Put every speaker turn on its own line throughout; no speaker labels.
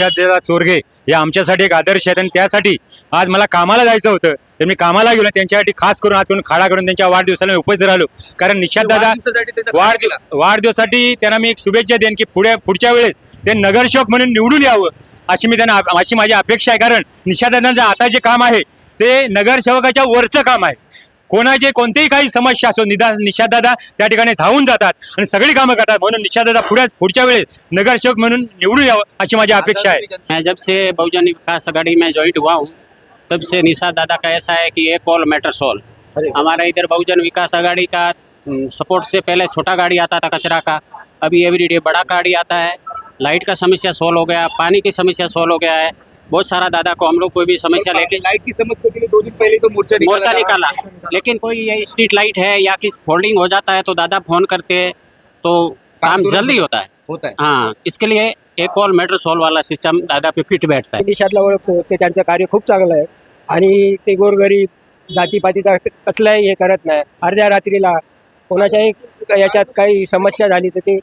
निषाद चोरगे हे आमच्यासाठी एक आदर्श आहेत आणि त्यासाठी आज मला कामाला जायचं होतं. तर मी कामाला गेलो त्यांच्यासाठी खास करून आज करून खाडा करून त्यांच्या वाढदिवसाला मी उपस्थित राहिलो. कारण निषाद दादा
वाढदिवसासाठी त्यांचा
वाढ
केला.
वाढदिवसासाठी त्यांना मी एक शुभेच्छा देईन की पुढे पुढच्या वेळेस ते नगरसेवक म्हणून निवडून यावं अशी मी त्यांना अशी माझी अपेक्षा आहे. कारण निषादांचं आता जे काम आहे ते नगरसेवकाच्या वरचं काम आहे. कोणाचे कोणतेही काही समस्या असो निदा निषादादा त्या ठिकाणी धावून जातात आणि सगळी कामं करतात. म्हणून निषादादा पुढ्या पुढच्या वेळेस नगरसेवक म्हणून निवडून यावं अशी माझी अपेक्षा आहे.
मैं जब से बहुजन विकास अघाड़ी में ज्वाइंट हुआ हूँ तब से निशा दादा का ऐसा है कि एक कॉल मैटर सॉल्व हमारा इधर बहुजन विकास अघाड़ी का सपोर्ट से पहले छोटा गाड़ी आता था कचरा का अभी एवरीडे बड़ा गाड़ी आता है। लाइट का समस्या सॉल्व हो गया पानी की समस्या सॉल्व हो गया है। बहुत सारा दादा को हम लोग कोई भी समस्या लेके
लाइट की समस्या के लिए दो दिन पहले तो मोर्चा
मोर्चा। निकाला। लेकिन कोई ये स्ट्रीट लाइट है या किस फोल्डिंग हो जाता है तो दादा फोन करते हैं तो काम जल्दी होता है।
होता है।
हाँ इसके लिए एक कॉल मैटर सॉल्व वाला सिस्टम दादा पे फिट बैठता है।
ओळखतो ते त्यांचं कार्य खूप चांगलं आहे. आणि ते गोरगरीब जातीपातीचा कसलाही हे करत नाही. अर्ध्या रात्रीला कोणाच्याही याच्यात काही समस्या झाली तर ते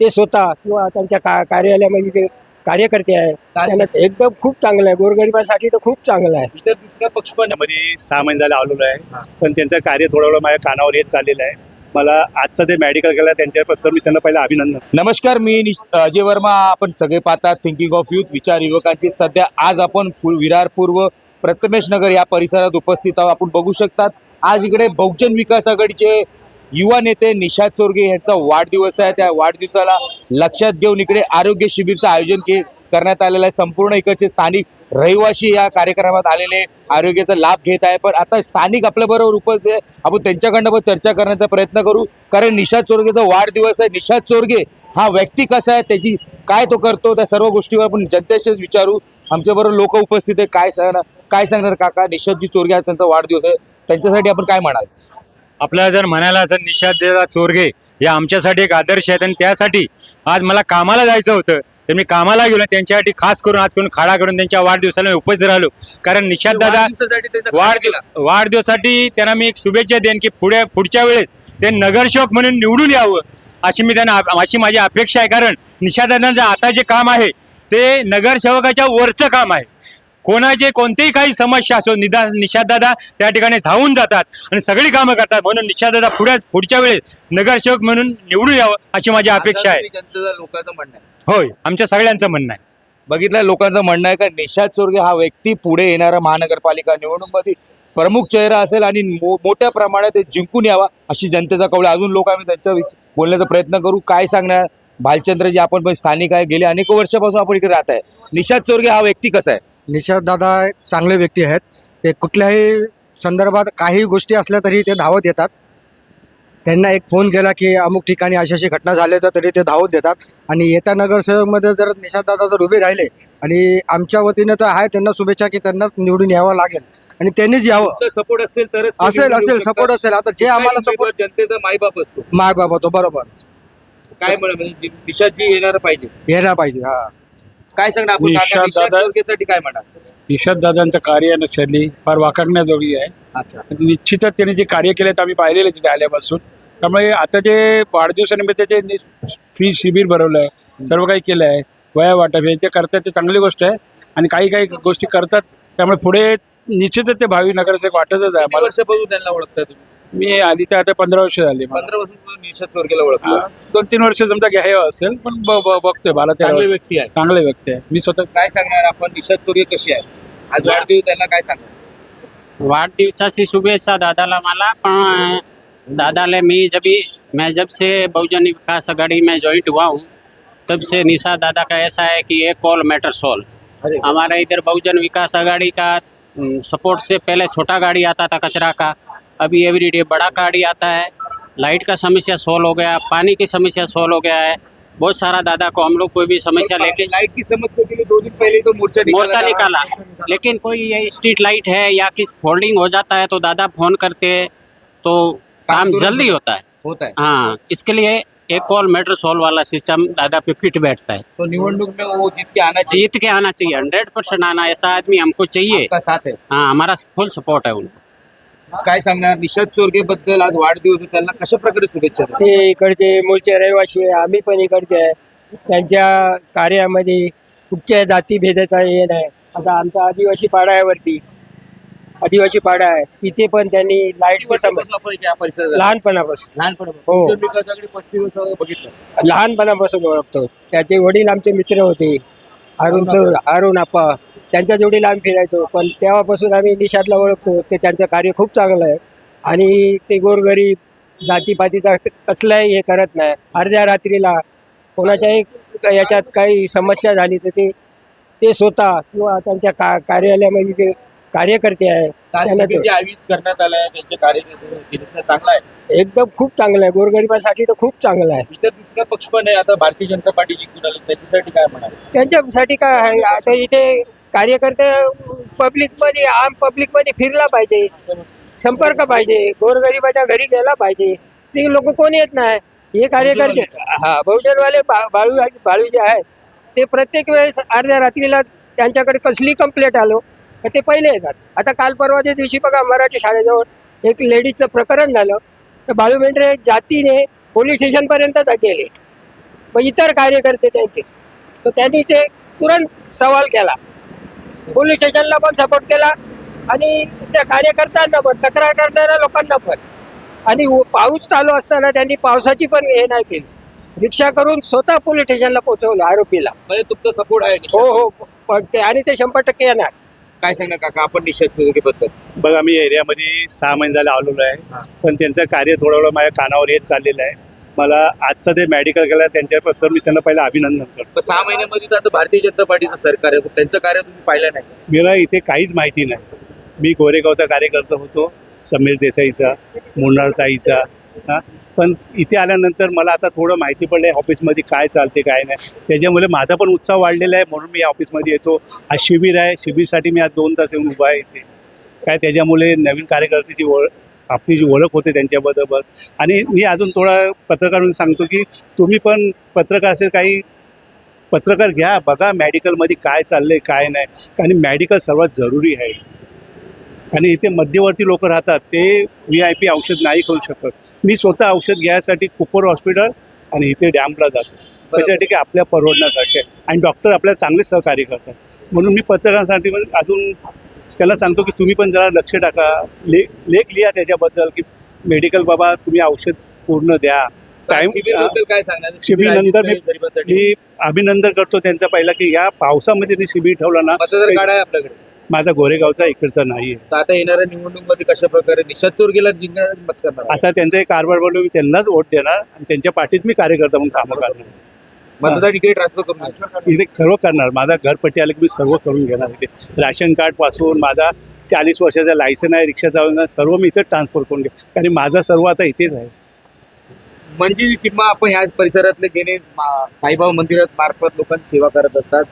ते स्वतः किंवा त्यांच्या का कार्यालयामध्ये जे कार्यकर्ते आहे. त्यांना एकदम खूप चांगलं आहे. गोरगरिबासाठी तर खूप चांगलं आहे.
इतर दुसरा पक्ष पण.
मध्ये सहा महिने झाले आलेलो आहे पण त्यांचं कार्य थोडं थोडं माझ्या कानावर येत चाललेलं आहे. मला आजचं ते मेडिकल केलं त्यांच्याबद्दल मी त्यांना पहिलं अभिनंदन.
नमस्कार मी निश- अजय वर्मा. आपण सगळे पाहतात थिंकिंग ऑफ युथ विचार युवकांची. सध्या आज आपण फुल विरार पूर्व प्रथमेश नगर या परिसरात उपस्थित आहोत. आपण बघू शकतात आज इकडे बहुजन विकास आघाडीचे युवा नेते निषाद चोरगे यांचा वाढदिवस आहे. त्या वाढदिवसाला लक्षात घेऊन इकडे आरोग्य शिबिरचं आयोजन के करण्यात आलेलं आहे. संपूर्ण इकडचे स्थानिक रहिवासी या कार्यक्रमात आलेले आरोग्याचा लाभ घेत आहे. पण आता स्थानिक आपल्याबरोबर उपस्थित आहे. आपण त्यांच्याकडनं पण चर्चा करण्याचा प्रयत्न करू. कारण निषाद चोरगेचा वाढदिवस आहे. निषाद चोरगे हा व्यक्ती कसा आहे? त्याची काय तो करतो? त्या सर्व गोष्टीवर आपण जनतेशीच विचारू. आमच्याबरोबर लोक उपस्थित आहे काय सांगणार? काय सांगणार काका? निषादजी चोरगे आज त्यांचा वाढदिवस आहे. त्यांच्यासाठी आपण काय म्हणाल?
आपल्याला जर म्हणायला असं निषाद चोरगे हे आमच्यासाठी एक आदर्श आहेत आणि त्यासाठी आज मला कामाला जायचं होतं. तर मी कामाला गेलो त्यांच्यासाठी खास करून आज करून खाडा करून त्यांच्या वाढदिवसाला मी उपस्थित राहिलो. कारण निषाद दादा
वाढदिवसासाठी त्यांचा
वाढ
केला.
वाढदिवसासाठी त्यांना मी एक शुभेच्छा देईन की पुढे पुढच्या वेळेस ते नगरसेवक म्हणून निवडून यावं अशी मी त्यांना अशी माझी अपेक्षा आहे. कारण निषादांचं आता जे काम आहे ते नगरसेवकाच्या वरचं काम आहे. कोणाचे कोणतेही काही समस्या असो निदा निषादादा त्या ठिकाणी धावून जातात आणि सगळी कामं करतात. म्हणून निषादादा पुढ्या पुढच्या वेळेस नगरसेवक म्हणून निवडून यावं अशी माझी अपेक्षा आहे.
लोकांचं म्हणणं आहे.
होय आमच्या सगळ्यांचं म्हणणं आहे.
बघितलं लोकांचं म्हणणं आहे का निषाद चोरगे हा व्यक्ती पुढे येणारा महानगरपालिका निवडणुकीमध्ये प्रमुख चेहरा असेल आणि मो- मोठ्या प्रमाणात ते जिंकून यावा अशी जनतेचा कौल आहे. अजून लोक आम्ही त्यांच्या विच- बोलण्याचा प्रयत्न करू. काय सांगणार? भालचंद्र जे आपण पण स्थानिक आहे. गेले अनेक वर्षापासून आपण इकडे राहत आहे. निषाद चोरगे हा व्यक्ती कसा आहे?
निषाद दादा चांगले व्यक्ती आहेत. ते कुठल्याही संदर्भात काही गोष्टी असल्या तरी ते धावत येतात. त्यांना एक फोन केला की अमुक ठिकाणी अशी अशी घटना झाली तर तरी ते धावत देतात. आणि येत्या नगरसेवकमध्ये जर निषाद दादा जर उभे राहिले आणि आमच्या वतीनं तर आहे त्यांना शुभेच्छा की त्यांनाच निवडून यावं लागेल. आणि त्यांनीच यावं.
सपोर्ट असेल तरच ते
असेल असेल सपोर्ट. असेल. आता जे आम्हाला सपोर्ट
जनतेचा मायबाप असतो.
माय बाबा तो बरोबर.
काय म्हणा म्हणजे निषादजी येणार पाहिजे.
यायला पाहिजे हा.
काय सांगणार आपण? काका
निषाद
काय
दादांचं कार्य शैली फार वाखाणण्याजोगी आहे.
अच्छा.
आणि निश्चितच त्यांनी जे कार्य केले आम्ही पाहिलेले तिथे आल्यापासून. त्यामुळे आता जे वाढदिवसानिमित्त जे फ्री शिबिर भरवलं आहे सर्व काही केलं आहे वया वाटप हे जे करतात ते चांगली गोष्ट आहे. आणि काही काही गोष्टी करतात त्यामुळे पुढे निश्चितच ते भावी नगरसेवक वाटतच आहे.
किती
आम्हाला
वर्षापासून त्यांना ओळखता तुम्ही?
मी आधी तर आता पंधरा वर्ष झाली मला.
पंधरा वर्षापासून निषाद
दोन तीन वर्ष समजा घ्यावं असेल पण ब- ब- बघतोय
चांगले व्यक्ती आहे.
चांगले व्यक्ती आहे. मी स्वतः
काय सांगणार आपण निषाद कशी आहे? आज वाढदिवस त्यांना काय सांगणार?
वाढदिवसाची शुभेच्छा दादाला मला पण दादाला मी जब मैं जब से बहुजन विकास अघाड़ी में ज्वाइंट हुआ हूँ तब से निशा दादा का ऐसा है कि एक कॉल मैटर सॉल्व हमारा इधर बहुजन विकास अघाड़ी का सपोर्ट से पहले छोटा गाड़ी आता था कचरा का अभी एवरीडे बड़ा गाड़ी आता है। लाइट का समस्या सोल्व हो गया पानी की समस्या सोल्व हो गया है। बहुत सारा दादा को हम लोग कोई भी समस्या लेके
लाइट की समस्या के लिए दो दिन पहले तो मोर्चा
मोर्चा निकाला। लेकिन कोई ये स्ट्रीट लाइट है या किस फोल्डिंग हो जाता है तो दादा फ़ोन करते हैं तो काम जल्दी होता है।
होता है।
हाँ इसके लिए एक कॉल मैटर सॉल्व वाला सिस्टम दादा पे फिट बैठता है।
तो निवडणूक में वो जीत के आना चाहिए।
जीत के आना चाहिए हंड्रेड परसेंट आना ऐसा आदमी हमको चाहिए।
साथ है।
हाँ हमारा फुल सपोर्ट है उनको।
काय सांगणार? निषाद चोरगे बद्दल आज वाढदिवस आहे, त्यांना कशा प्रकारे शुभेच्छा द्या?
ते इकडचे मूळचे रहिवासी आहे आम्ही पण इकडचे आहे. त्यांच्या कार्यामध्ये कुठच्या जाती भेदाचा हे नाही. आता आमचा आदिवासी पाडा आहे वरती. आदिवासी पाडा आहे. तिथे पण त्यांनी लाईटची समस्या
वर्षापासून आपण इथे या परिसरात
लहानपणापासून.
लहानपणापासून.
हो.
पस्तीस बघितलं.
लहानपणापासून ओळखतो. त्याचे वडील आमचे मित्र होते. अरुण चौ- अरुण आप्पा. त्यांच्या जोडीला आम्ही फिरायचो पण तेव्हापासून आम्ही निषादला ओळखतो. ते त्यांचं कार्य खूप चांगलं आहे. आणि ते गोरगरीब जातीपातीचा कसलाही हे करत नाही. अर्ध्या रात्रीला कोणाच्याही याच्यात काही समस्या झाली तर ते ते स्वतः किंवा त्यांच्या का कार्यालयामध्ये जे कार्यकर्ते आहे त्यांना ते
करण्यात आलं आहे त्यांचे कार्य चांगलं आहे?
एकदम खूप चांगलं आहे. गोरगरिबासाठी तर खूप चांगलं आहे.
इतर दुसरा पक्ष पण आहे. आता भारतीय जनता पार्टी जिंकून आले त्याच्यासाठी काय म्हणाल?
त्यांच्यासाठी काय आहे? आता इथे कार्यकर्ते पब्लिकमध्ये आम पब्लिकमध्ये फिरला पाहिजे. संपर्क पाहिजे. गोरगरिबाच्या घरी गेला पाहिजे. ते लोक कोण येत नाही? हे कार्यकर्ते. हा बहुजनवाले बाळू बाळू जे आहे ते प्रत्येक वेळेस अर्ध्या रात्रीला त्यांच्याकडे कसली कंप्लेंट आलो तर ते पहिले येतात. आता काल परवाच्या दिवशी बघा मराठी शाळेजवळ एक लेडीजचं प्रकरण झालं. तर बाळू मेंढरे जातीने पोलीस स्टेशनपर्यंत गेले. मग इतर कार्यकर्ते त्यांचे. तर त्यांनी ते तुरंत सवाल केला. पोलीस स्टेशनला पण सपोर्ट केला. आणि त्या कार्यकर्त्यांना पण तक्रार करणाऱ्या लोकांना पण. आणि पाऊस चालू असताना त्यांनी पावसाची पण हे नाही केली. रिक्षा करून स्वतः पोलीस स्टेशनला पोहोचवलं आरोपीला.
म्हणजे तुमचा सपोर्ट आहे
हो हो. पण ते आणि ते शंभर टक्के येणार.
काय सांगणार काका? आपण निषेध सुविधेबद्दल
बघा मी एरियामध्ये सहा महिने झाले आलेलो आहे. पण त्यांचं कार्य थोडं थोडं माझ्या कानावर येत चाललेलं आहे. मला आजचं ते मेडिकल केलं त्यांच्याबद्दल मी त्यांना पहिलं अभिनंदन करतो.
सहा महिन्यामध्ये तर आता भारतीय जनता पार्टीचं सरकार आहे त्यांचं कार्य तुम्ही पाहिलं नाही.
मला इथे काहीच माहिती नाही. मी गोरेगावचा कार्यकर्ता होतो समीर देसाईचा मुन्नारताईचा हां. पण इथे आल्यानंतर मला आता थोडं माहिती पडलं आहे ऑफिसमध्ये काय चालते काय नाही. त्याच्यामुळे माझा पण उत्साह वाढलेला आहे म्हणून मी या ऑफिसमध्ये येतो. आज शिबिर आहे शिबिरसाठी मी आज दोन तास येऊन उभा आहे इथे. काय त्याच्यामुळे नवीन कार्यकर्त्याची ओळख आपली जी ओळख होते त्यांच्याबरोबर. आणि मी अजून थोडा पत्रकार म्हणून सांगतो की तुम्ही पण पत्रकार असे काही पत्रकार घ्या बघा मेडिकलमध्ये काय चाललंय काय नाही. कारण मेडिकल सर्वात जरुरी आहे. आणि इथे मध्यवर्ती लोक राहतात ते व्ही आय पी औषध नाही करू शकत. मी स्वतः औषध घ्यायसाठी कुपर हॉस्पिटल आणि इथे डॅमला जातो. त्याच्यासाठी की आपल्या परवडण्यासाठी. आणि डॉक्टर आपल्याला चांगले सहकार्य करतात. म्हणून मी पत्रकारांसाठी अजून त्याला सांगतो की तुम्ही पण जरा लक्ष टाका. ले लेख लिहा त्याच्याबद्दल की मेडिकल बाबा तुम्ही औषध पूर्ण द्या. टाइम
शिबिरबद्दल काय सांगणार?
शिबिर
आयोजित
नंतर मी- अभिनंदन करतो त्यांचा पहिला की या पावसामध्ये ते शिबिर ठेवलं ना
आहे आपल्याकडे.
माझा गोरेगावचा इकडचा नाही
आता येणाऱ्या निवडणुकीमध्ये कशा प्रकारे निषाद चोरगेला जिंकणार
आता त्यांचा एक कारभार बनवून मी त्यांनाच वोट देणार आणि त्यांच्या पाठीत मी कार्यकर्ता म्हणून कामं करणार.
मतदार इकडे ट्रान्सफर करून.
इथे सर्व करणार. माझा घरपट्टी आलं की मी सर्व करून घेणार इथे. राशन कार्डपासून माझा चाळीस वर्षाचा लायसन आहे रिक्षा चालवणार सर्व मी इथे ट्रान्सफर करून घे कारण माझा सर्व आता इथेच आहे.
म्हणजे चिम्मा आपण ह्या परिसरातले गेले साईबाबा मंदिरात मार्फत लोकांची सेवा करत असतात.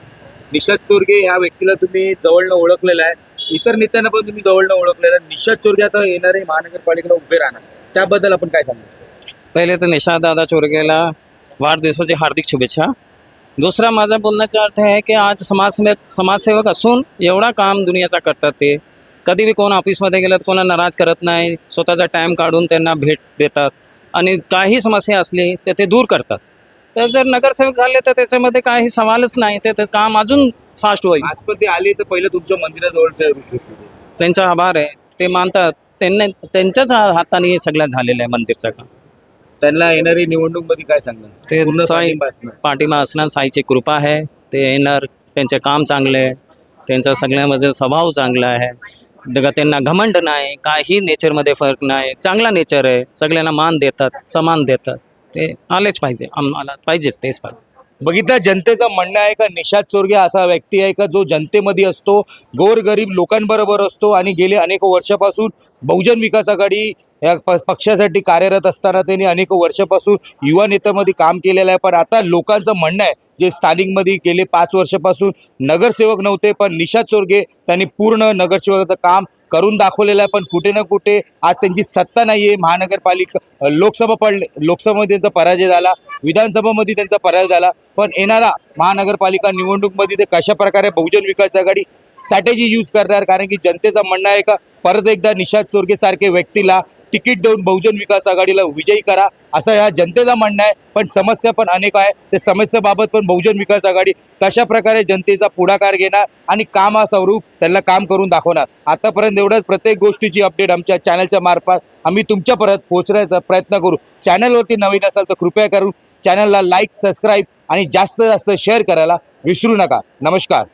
निषाद चोरगे ह्या व्यक्तीला तुम्ही जवळनं ओळखलेलं आहे. इतर नेत्यांना पण तुम्ही जवळनं ओळखलेलं आहे. निषाद चोरगे आता येणारे महानगरपालिकेला उभे राहणार. त्याबद्दल आपण काय सांगतो
पहिले तर निशाद दादा चोरगेला वाढदिवसाची हार्दिक शुभेच्छा. दुसरा माझा बोलण्याचा अर्थ आहे की आज समाजसेवक समाजसेवक असून एवढा काम दुनियाचा करतात ते. कधी बी कोण ऑफिसमध्ये गेलं तर कोणा नाराज करत नाही स्वतःचा टाईम काढून त्यांना भेट देतात. आणि काही समस्या असली तर ते दूर करतात. तर जर नगरसेवक झाले तर त्याच्यामध्ये काही सवालच नाही ते काम अजून फास्ट होईल.
आज पण ते आले तर पहिलं तुमच्या मंदिराजवळ ते.
त्यांचा आभार आहे. ते मानतात. त्यांनी त्यांच्याच हाताने हे सगळं झालेलं आहे मंदिरचं काम.
त्यांना येणारी निवडणूकमध्ये काय सांगणार?
ते
पूर्ण
साई
पाठिंबा असणार.
पाठिंबा असणार. साईची कृपा आहे. ते येणार. त्यांचे काम चांगले आहे. त्यांचा सगळ्यामध्ये स्वभाव चांगला आहे. दग त्यांना घमंड नाही. काही नेचरमध्ये फरक नाही. चांगला नेचर आहे. सगळ्यांना मान देतात. समान देतात. ते आलेच पाहिजे. आम्हाला पाहिजेच तेच पाहिजे.
बघितलं जनतेचं म्हणणं आहे का निषाद चोरगे असा व्यक्ती आहे का जो जनतेमध्ये असतो गोरगरीब लोकांबरोबर असतो आणि गेले अनेक वर्षापासून बहुजन विकास आघाडी या प पक्षासाठी कार्यरत असताना त्यांनी अनेक वर्षापासून युवा नेत्यामध्ये काम केलेलं आहे. पण आता लोकांचं म्हणणं आहे जे स्थानिकमध्ये गेले पाच वर्षापासून नगरसेवक नव्हते पण निषाद चोरगे त्यांनी पूर्ण नगरसेवकाचं काम करून दाखवलेलं आहे पण कुठे ना कुठे आज त्यांची सत्ता नाही आहे महानगरपालिका लोकसभा पडले लोकसभेमध्ये त्यांचा पराजय झाला विधानसभामध्ये त्यांचा पराजय झाला पण येणारा महानगरपालिका निवडणूकमध्ये ते कशा प्रकारे बहुजन विकास आघाडी स्ट्रॅटेजी यूज करणार? कारण की जनतेचं म्हणणं आहे का परत एकदा निषाद चोरगेसारखे व्यक्तीला तिकीट देऊन बहुजन विकास आघाडीला विजयी करा असं या जनतेचं म्हणणं आहे. पण समस्या पण अनेक आहे. ते समस्याबाबत पण बहुजन विकास आघाडी कशा प्रकारे जनतेचा पुढाकार घेणार आणि कामास्वरूप त्यांना काम करून दाखवणार. आतापर्यंत एवढंच. प्रत्येक गोष्टीची अपडेट आमच्या चॅनलच्या मार्फत आम्ही तुमच्यापर्यंत पोहोचण्याचा प्रयत्न करू. चॅनलवरती नवीन असाल तर कृपया करून चॅनलला लाईक सबस्क्राईब आणि जास्त जास्त शेअर करायला विसरू नका. नमस्कार.